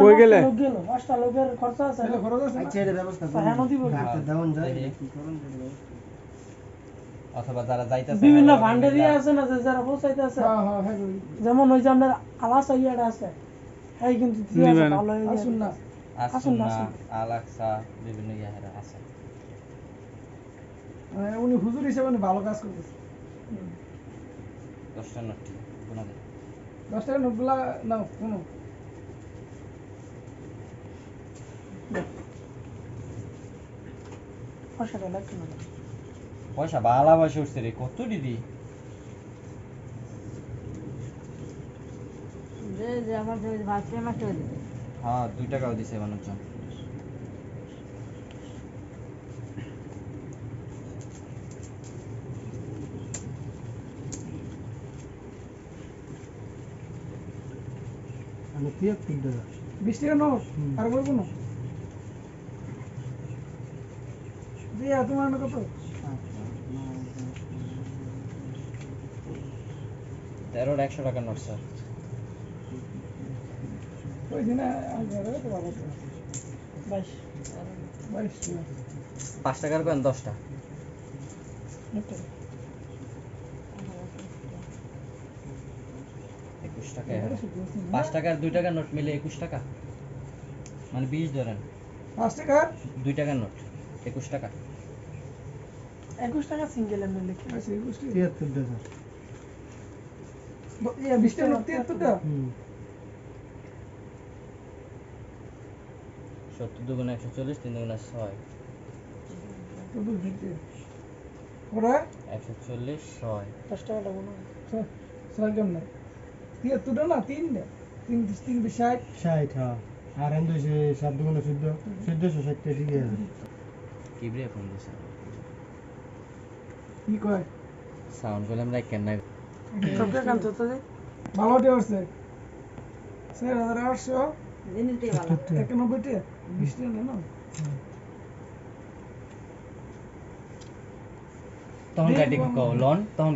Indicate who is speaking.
Speaker 1: কই গেলে?
Speaker 2: পাঁচটা লোকের খরচা আছে
Speaker 3: খরচ আছে
Speaker 4: আচ্ছা এটা ব্যবস্থা?
Speaker 5: হ্যাঁ, অথবা যারা যাইতেছে
Speaker 2: বিভিন্ন ভান্ডে দিয়ে আছে না যারা পৌঁছাইতে আছে
Speaker 3: হ্যাঁ, হ্যাঁ।
Speaker 2: যেমন ওই যে আপনার আলাসা আছে হ্যাঁ কিন্তু। ভালো।
Speaker 3: আসুন না।
Speaker 2: আসুন না,
Speaker 5: আসুন
Speaker 2: আসুন।
Speaker 5: আলাক্সা বিভিন্ন ইয়াহেরা আছে
Speaker 3: মানে উনি হুজুর হিসেবে ভালো কাজ করতেছে
Speaker 5: দশটা নটি গুণা
Speaker 3: দশ টাকা নোটগুলা নাও কোনো
Speaker 5: পয়সা বালা পয়সা উঠছে রে কত দিদি হ্যাঁ দুই টাকাও দিছে মানুষজন।
Speaker 4: তিয়াত্তর টাকা
Speaker 3: বিশ টাকা নোট আর বলব না। দিয়া তোমার কত?
Speaker 5: তেরোর একশো টাকার নোট স্যার।
Speaker 3: ওই দিনে আগে আরে তো ভালো ছিল।
Speaker 2: বাইশ।
Speaker 5: টাকার কয়েন দশটা। একুশ টাকা? পাঁচ টাকার দুই টাকার নোট মিলে একুশ টাকা। মানে বিশ ধরেন।
Speaker 3: পাঁচ টাকা
Speaker 5: দুই টাকার নোট একুশ টাকা।
Speaker 2: একুশ টাকা সিঙ্গেল লিখে
Speaker 3: আচ্ছা, একুশ
Speaker 4: তিয়াত্তর টাকা।
Speaker 3: বিশ টাকা নোট তিয়াত্তর টাকা?
Speaker 5: সত্তর দুগুণে একশো চল্লিশ তিন দুগুণে ছয়। একশো চল্লিশ ছয়।
Speaker 2: দশ মনে হয়
Speaker 3: ছয় কেমন? তিয়াত্তরটা না তিনটা? তিন তিন ষাট?
Speaker 4: ষাট হ্যাঁ। আর এন দুইশো সাত দুগুণে চোদ্দ। চোদ্দশো ষাটটা ঠিক আছে
Speaker 5: ফোন দিছে।
Speaker 3: কি কয়?
Speaker 5: সাউন্ড করলাম কেন নাই
Speaker 2: সবটা কাম তো
Speaker 3: ভালো টি হচ্ছে। চার হাজার আটশো না
Speaker 5: তখন কাটি লোন তখন